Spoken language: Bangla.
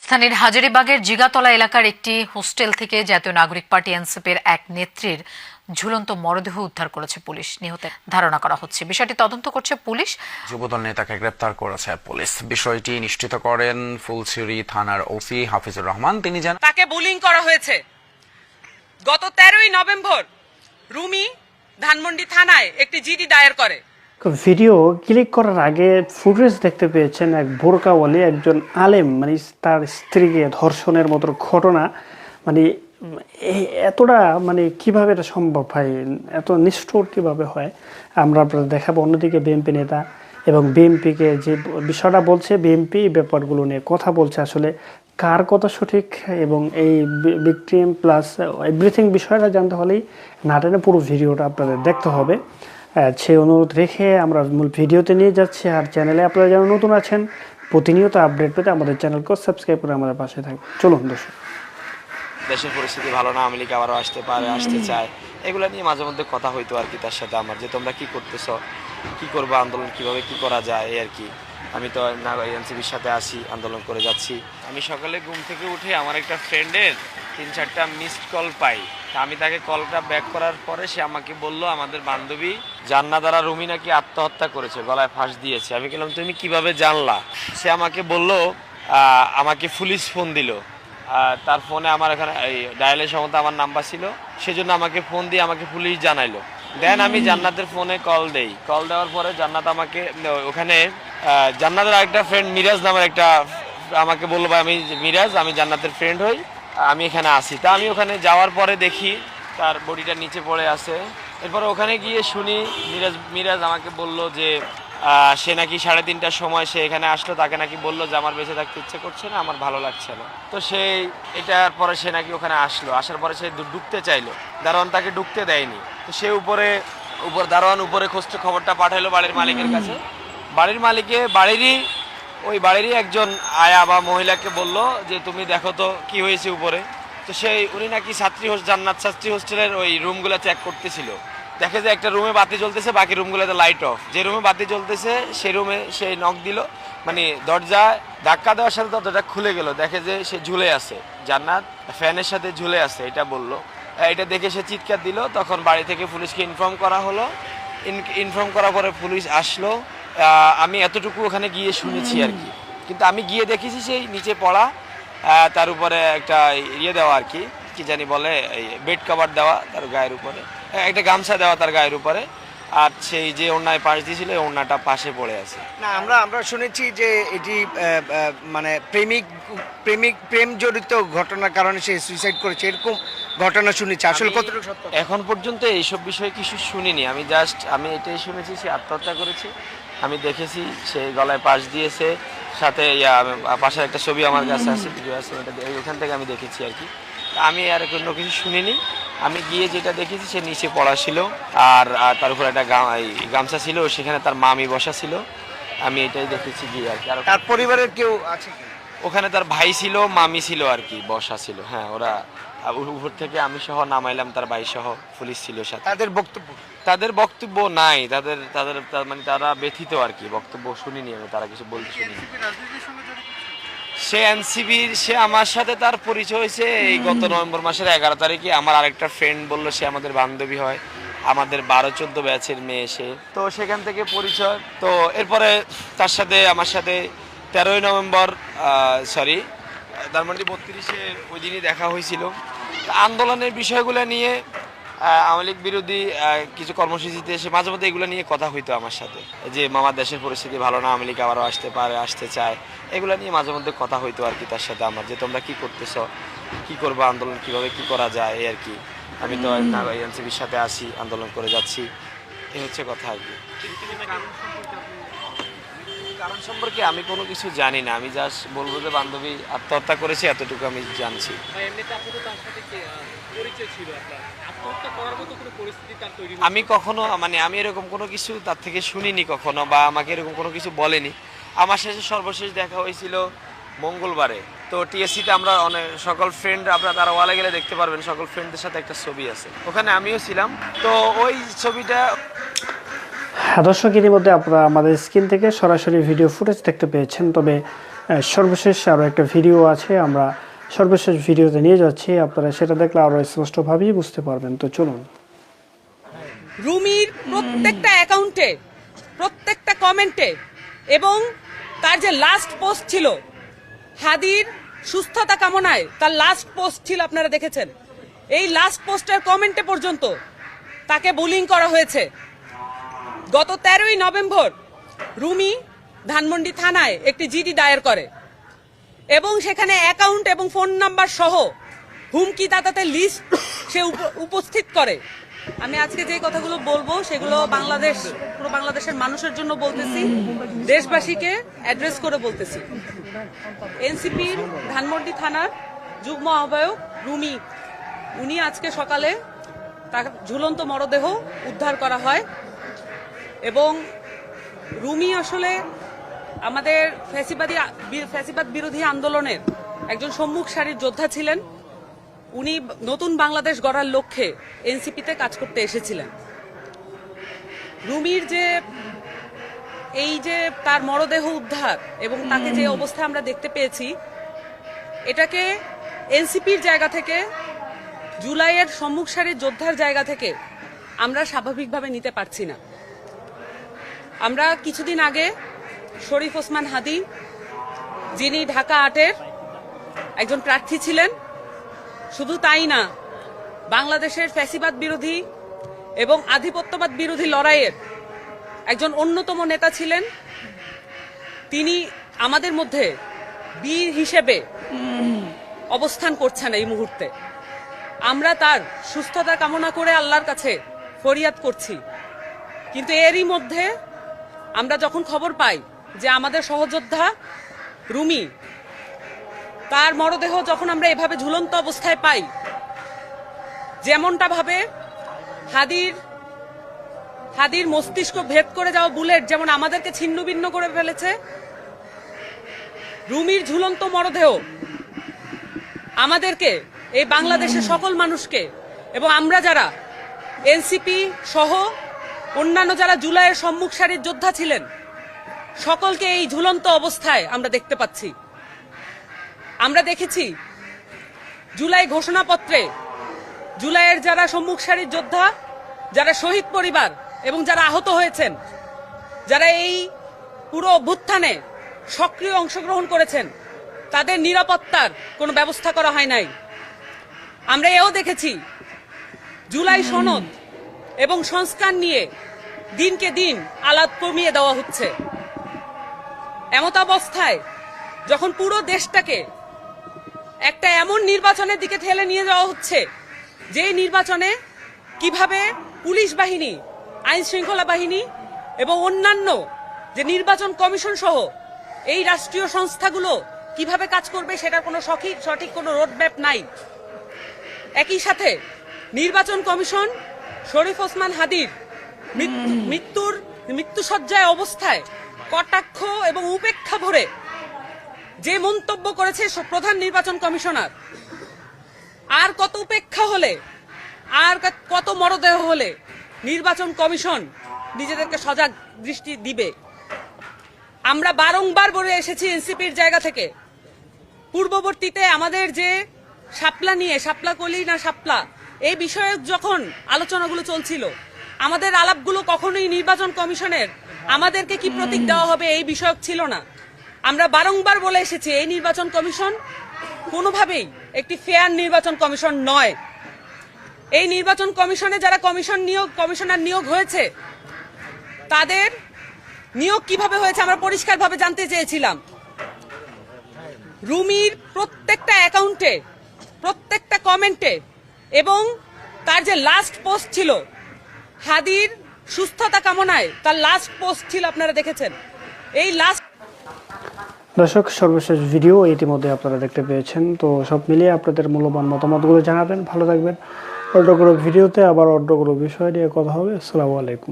রাজধানীর হাজারিবাগের জিগাতলা এলাকার একটি হোস্টেল থেকে জাতীয় নাগরিক পার্টি এনসিপির এক নেত্রীর ঝুলন্ত মরদেহ উদ্ধার করেছে পুলিশ। নিহতের ধারণা করা হচ্ছে। বিষয়টি তদন্ত করছে পুলিশ। যুবদল নেতাকে গ্রেপ্তার করেছে পুলিশ। বিষয়টি নিশ্চিত করেন ফুলছড়ি থানার ওসি হাফিজুর রহমান। তিনি জানান তাকে বুলিং করা হয়েছে। গত তেরোই নভেম্বর রুমি ধানমন্ডি থানায় একটি জিডি দায়ের করে। ভিডিও ক্লিক করার আগে ফুটেজ দেখতে পেয়েছেন এক বোরকাওয়ালি, একজন আলেম মানে তার স্ত্রীকে ধর্ষণের মতো ঘটনা। মানে এতটা মানে কীভাবে এটা সম্ভব হয়? এত নিষ্ঠুর কীভাবে হয়? আমরা আপনাদের দেখাবো অন্যদিকে বিএনপি নেতা এবং বিএনপিকে যে বিষয়টা বলছে বিএনপি ব্যাপারগুলো নিয়ে কথা বলছে আসলে। কার কথা সঠিক? এবং এই ভিকটিম প্লাস এভরিথিং বিষয়টা জানতে হলেই নাটেনে পুরো ভিডিওটা আপনাদের দেখতে হবে। সেই অনুরোধ রেখে আমরা মূল ভিডিওতে নিয়ে যাচ্ছি আর চ্যানেলে আপনারা যারা নতুন আছেন প্রতিনিয়ত আপডেট পেতে আমাদের চ্যানেলকে সাবস্ক্রাইব করে আমাদের পাশে থাকবে চলুন দর্শক। দেশের পরিস্থিতি ভালো না আওয়ামী লীগ আবারও আসতে পারে আসতে চায়। এগুলো নিয়ে মাঝে মধ্যে কথা হইতো আর কি তার সাথে আমার যে তোমরা কি করতেছ কি করব আন্দোলন কীভাবে কি করা যায় এই আর কি। আমি তো এনসিবির সাথে আসি আন্দোলন করে যাচ্ছি। আমি সকালে ঘুম থেকে উঠে আমার একটা ফ্রেন্ডের তিন চারটা মিসড কল পাই। আমি তাকে কলটা ব্যাক করার পরে সে আমাকে বলল আমাদের বান্ধবী জান্না দ্বারা রুমি নাকি আত্মহত্যা করেছে গলায় ফাঁস দিয়েছে। আমি বললাম তুমি কীভাবে জানলা? সে আমাকে বলল আমাকে পুলিশ ফোন দিল। তার ফোনে আমার এখানে এই ডায়ালের সম্বন্ধে আমার নাম্বার ছিল। সেজন্য আমাকে ফোন দিয়ে আমাকে পুলিশ জানাইলো। দেন আমি জান্নাতের ফোনে কল দেই। কল দেওয়ার পরে জান্নাত আমাকে ওখানে জান্নাতের আরেকটা ফ্রেন্ড মিরাজ নামের একটা আমাকে বলল ভাই আমি মিরাজ আমি জান্নাতের ফ্রেন্ড হই। আমি এখানে আসি তা আমি ওখানে যাওয়ার পরে দেখি তার বডিটা নিচে পড়ে আছে। এরপর ওখানে গিয়ে শুনি, মিরাজ মিরাজ আমাকে বলল যে সে নাকি সাড়ে তিনটার সময় সে এখানে আসলো, তাকে নাকি বলল যে, আমার বেঁচে থাকতে ইচ্ছে করছে না, আমার ভালো লাগছে না। তো সেই এটার পরে সে নাকি ওখানে আসলো। আসার পরে সে ডু- ঢুকতে চাইলো। দারোয়ান তাকে ঢুকতে দেয়নি। তো সে উপরে, উপর, দারোয়ান উপরে খোঁজতে খবরটা পাঠাইলো বাড়ির মালিকের কাছে। বাড়ির মালিকে, বাড়িরই ওই বাড়িরই একজন আয়া বা মহিলাকে বলল যে, তুমি দেখো তো কি হয়েছে উপরে। তো সেই, উনি নাকি ছাত্রী হোস্ট জান্নাত ছাত্রী হোস্টেলের ওই রুমগুলো চেক করতেছিল। দেখে যে একটা রুমে বাতি জ্বলতেছে, বাকি রুমগুলোতে লাইট অফ যে রুমে বাতি জ্বলতেছে সেই রুমে সে নক দিল। মানে দরজা ধাক্কা দেওয়ার সাথে দরজাটা খুলে গেল। দেখে যে সে ঝুলে আছে। জান্নাত ফ্যানের সাথে ঝুলে আছে, এটা বলল। এটা দেখে সে চিৎকার দিল। তখন বাড়ি থেকে পুলিশকে ইনফর্ম করা হলো। ইনফর্ম করার পরে পুলিশ আসলো। আমি এতটুকু ওখানে গিয়ে শুনেছি আর কি। কিন্তু আমি গিয়ে দেখেছি সেই নিচে পড়া তার উপরে একটা ইয়ে দেওয়া আর কি কি জানি বলে বেড কভার দেওয়া তার গায়ের উপরে একটা গামছা দেওয়া তার গায়ের উপরে। আর সেই যে ওনায় পাশ দিয়েছিল ওই ওনাটা পাশে পড়ে আছে। না আমরা আমরা শুনেছি যে এটি মানে প্রেমিক প্রেমিক প্রেম জড়িত ঘটনার কারণে সে সুইসাইড করেছে এরকম ঘটনা শুনেছি। আসলে কতটুকু সত্য? এখন পর্যন্ত এইসব বিষয়ে কিছু শুনিনি। আমি জাস্ট আমি এটাই শুনেছি সে আত্মহত্যা করেছে। আমি দেখেছি সে গলায় পাশ দিয়েছে সাথে ইয়া আমি- পাশে একটা ছবি আমার কাছে আছে ভিডিও আছে ওটা ওখান থেকে আমি দেখেছি আর কি। আমি আর কোনো কিছু শুনিনি। আমি গিয়ে যেটা দেখেছি সে নিচে পড়া ছিল আর তার উপর একটা গামছা ছিল সেখানে তার মামি বসা ছিল। আমি এটাই দেখেছি গিয়ে আর কি। আর তার পরিবারের কেউ আছে ওখানে তার ভাই ছিল মামি ছিল আর কি বসা ছিল। হ্যাঁ ওরা উপর থেকে আমি সহ নামাইলাম তার ভাই সহ পুলিশ ছিল সাথে। তাদের বক্তব্য তাদের বক্তব্য নাই তাদের তাদের মানে তারা ব্যথিত আর কি বক্তব্য শুনিনি আমি তারা কিছু বলতে শুনিনি। সে এনসিবির সে আমার সাথে তার পরিচয় হয়েছে এই গত নভেম্বর মাসের এগারো তারিখে আমার আরেকটা ফ্রেন্ড বলল সে আমাদের বান্ধবী হয় আমাদের বারো চোদ্দ ব্যাচের মেয়ে সে। তো সেখান থেকে পরিচয় তো এরপরে তার সাথে আমার সাথে তেরোই নভেম্বর সরি মানে বত্রিশে ওই দিনই দেখা হয়েছিল। আন্দোলনের বিষয়গুলো নিয়ে আওয়ামী লীগ বিরোধী কিছু কর্মসূচিতে এসে মাঝে মধ্যে এগুলো নিয়ে কথা হইতো আমার সাথে। যে মামা দেশের পরিস্থিতি ভালো না আওয়ামী লীগ আবারও আসতে পারে আসতে চায় এগুলো নিয়ে মাঝে মধ্যে কথা হইতো আর কি তার সাথে আমার যে তোমরা কি করতেছ কি করব আন্দোলন কীভাবে কি করা যায় এই আর কি। আমি তো এনসিবির সাথে আসি আন্দোলন করে যাচ্ছি এই হচ্ছে কথা আর কি। কারণ সম্পর্কে আমি কোনো কিছু জানি না। আমি জাস্ট বলব যে বান্ধবী আত্মহত্যা করেছে এতটুকু আমি জানছি। আমি কখনো মানে আমি এরকম কোনো কিছু তার থেকে শুনিনি কখনো বা আমাকে এরকম কোনো কিছু বলেনি। আমার শেষে সর্বশেষ দেখা হয়েছিল মঙ্গলবারে। তো টিএসসিতে আমরা অনেক সকল ফ্রেন্ড আপনারা তারা ওয়ালে গেলে দেখতে পারবেন সকল ফ্রেন্ডদের সাথে একটা ছবি আছে। ওখানে আমিও ছিলাম। তো ওই ছবিটা দর্শক, ইতিমধ্যে আপনারা আমাদের স্ক্রিন থেকে সরাসরি ভিডিও ফুটেজ দেখতে পেয়েছেন। তবে সর্বশেষ আরও একটা ভিডিও আছে, আমরা সর্বশেষ ভিডিওতে নিয়ে যাচ্ছি। আপনারা সেটা দেখলে আরও স্পষ্টভাবেই বুঝতে পারবেন। তো চলুন। রুমির প্রত্যেকটা অ্যাকাউন্টে প্রত্যেকটা কমেন্টে এবং তার যে লাস্ট পোস্ট ছিল, হাদির সুস্থতা কামনায় তার লাস্ট পোস্ট ছিল, আপনারা দেখেছেন। এই লাস্ট পোস্টের কমেন্টে পর্যন্ত তাকে বুলিং করা হয়েছে। গত তেরোই নভেম্বর রুমি ধানমন্ডি থানায় একটি জিডি দায়ের করে এবং সেখানে অ্যাকাউন্ট এবং ফোন নাম্বার সহ হুমকি দাতাতে লিস্ট সে উপ- উপস্থিত করে। আমি আজকে যে কথাগুলো বলব সেগুলো বাংলাদেশ, পুরো বাংলাদেশের মানুষের জন্য বলতেছি, দেশবাসীকে অ্যাড্রেস করে বলতেছি। এনসিপির ধানমন্ডি থানার যুগ্ম আহ্বায়ক রুমি, উনি আজকে সকালে তার ঝুলন্ত মরদেহ উদ্ধার করা হয়। এবং রুমি আসলে আমাদের ফ্যাসিবাদী ফ্যাসিবাদ বিরোধী আন্দোলনের একজন সম্মুখ সারির যোদ্ধা ছিলেন। উনি নতুন বাংলাদেশ গড়ার লক্ষ্যে এনসিপিতে কাজ করতে এসেছিলেন। রুমির যে এই যে তার মরদেহ উদ্ধার এবং তাকে যে অবস্থা আমরা দেখতে পেয়েছি এটাকে এনসিপির জায়গা থেকে জুলাইয়ের সম্মুখ সারির যোদ্ধার জায়গা থেকে আমরা স্বাভাবিকভাবে নিতে পারছি না। আমরা কিছুদিন আগে শরীফ ওসমান হাদি, যিনি ঢাকা আটের একজন প্রার্থী ছিলেন, শুধু তাই না, বাংলাদেশের ফ্যাসিবাদ বিরোধী এবং আধিপত্যবাদ বিরোধী লড়াইয়ের একজন অন্যতম নেতা ছিলেন। তিনি আমাদের মধ্যে বীর হিসেবে অবস্থান করছেন এই মুহূর্তে। আমরা তার সুস্থতা কামনা করে আল্লাহর কাছে ফরিয়াদ করছি। কিন্তু এরই মধ্যে আমরা যখন খবর পাই যে আমাদের সহযোদ্ধা রুমি, তার মরদেহ যখন আমরা এভাবে ঝুলন্ত অবস্থায় পাই, যেমনটা ভাবে হাদির হাদির মস্তিষ্ক ভেদ করে যাওয়া বুলেট যেমন আমাদেরকে ছিন্ন ভিন্ন করে ফেলেছে, রুমির ঝুলন্ত মরদেহ আমাদেরকে, এই বাংলাদেশের সকল মানুষকে এবং আমরা যারা এনসিপি সহ অন্যান্য যারা জুলাইয়ের সম্মুখ সারির যোদ্ধা ছিলেন, সকলকে এই ঝুলন্ত অবস্থায় আমরা দেখতে পাচ্ছি। আমরা দেখেছি জুলাই ঘোষণাপত্রে জুলাইয়ের যারা সম্মুখ সারির যোদ্ধা, যারা শহীদ পরিবার এবং যারা আহত হয়েছেন, যারা এই পুরো অভ্যুত্থানে সক্রিয় অংশগ্রহণ করেছেন, তাদের নিরাপত্তার কোনো ব্যবস্থা করা হয় নাই। আমরা এও দেখেছি জুলাই সনদ এবং সংস্কার নিয়ে দিনকে দিন আলাদ কমিয়ে দেওয়া হচ্ছে। এমত অবস্থায় যখন পুরো দেশটাকে একটা এমন নির্বাচনের দিকে ঠেলে নিয়ে যাওয়া হচ্ছে, যে নির্বাচনে কীভাবে পুলিশ বাহিনী আইন শৃঙ্খলা বাহিনী এবং অন্যান্য যে নির্বাচন কমিশন সহ এই রাষ্ট্রীয় সংস্থাগুলো কীভাবে কাজ করবে সেটার কোনো সঠিক সঠিক কোনো রোডম্যাপ নাই। একই সাথে নির্বাচন কমিশন শরীফ ওসমান হাদির মৃত্যুর মৃত্যুসজ্জায় অবস্থায় কটাক্ষ এবং উপেক্ষা ভরে যে মন্তব্য করেছে প্রধান নির্বাচন কমিশনার। আর কত উপেক্ষা হলে আর কত মরদেহ হলে নির্বাচন কমিশন নিজেদেরকে সজাগ দৃষ্টি দিবে। আমরা বারংবার বলে এসেছি এনসিপির জায়গা থেকে পূর্ববর্তীতে আমাদের যে শাপলা নিয়ে শাপলা কলি না শাপলা এই বিষয়ে যখন আলোচনাগুলো চলছিল, আমাদের আলাপগুলো কখনোই নির্বাচন কমিশনের আমাদেরকে কি প্রতীক দেওয়া হবে এই বিষয়ক ছিল না। আমরা বারংবার বলে এসেছি, এই নির্বাচন কমিশন কোনোভাবেই একটি ফেয়ার নির্বাচন কমিশন নয়। এই নির্বাচন কমিশনে যারা কমিশন নিয়োগ, কমিশনার নিয়োগ হয়েছে, তাদের নিয়োগ কীভাবে হয়েছে আমরা পরিষ্কারভাবে জানতে চেয়েছিলাম। রুমির প্রত্যেকটা অ্যাকাউন্টে, প্রত্যেকটা কমেন্টে এবং তার যে লাস্ট পোস্ট ছিল, হাদির সুস্থতা কামনায় তার লাস্ট পোস্ট ছিল, আপনারা দেখেছেন। এই লাস্ট দর্শক, সর্বশেষ ভিডিও ইতিমধ্যে আপনারা দেখতে পেয়েছেন। তো সব মিলিয়ে আপনাদের মূল্যবান মতামতগুলো জানাবেন। ভালো থাকবেন। অন্য ভিডিওতে আবার অন্য বিষয় নিয়ে কথা হবে। আসসালামু আলাইকুম।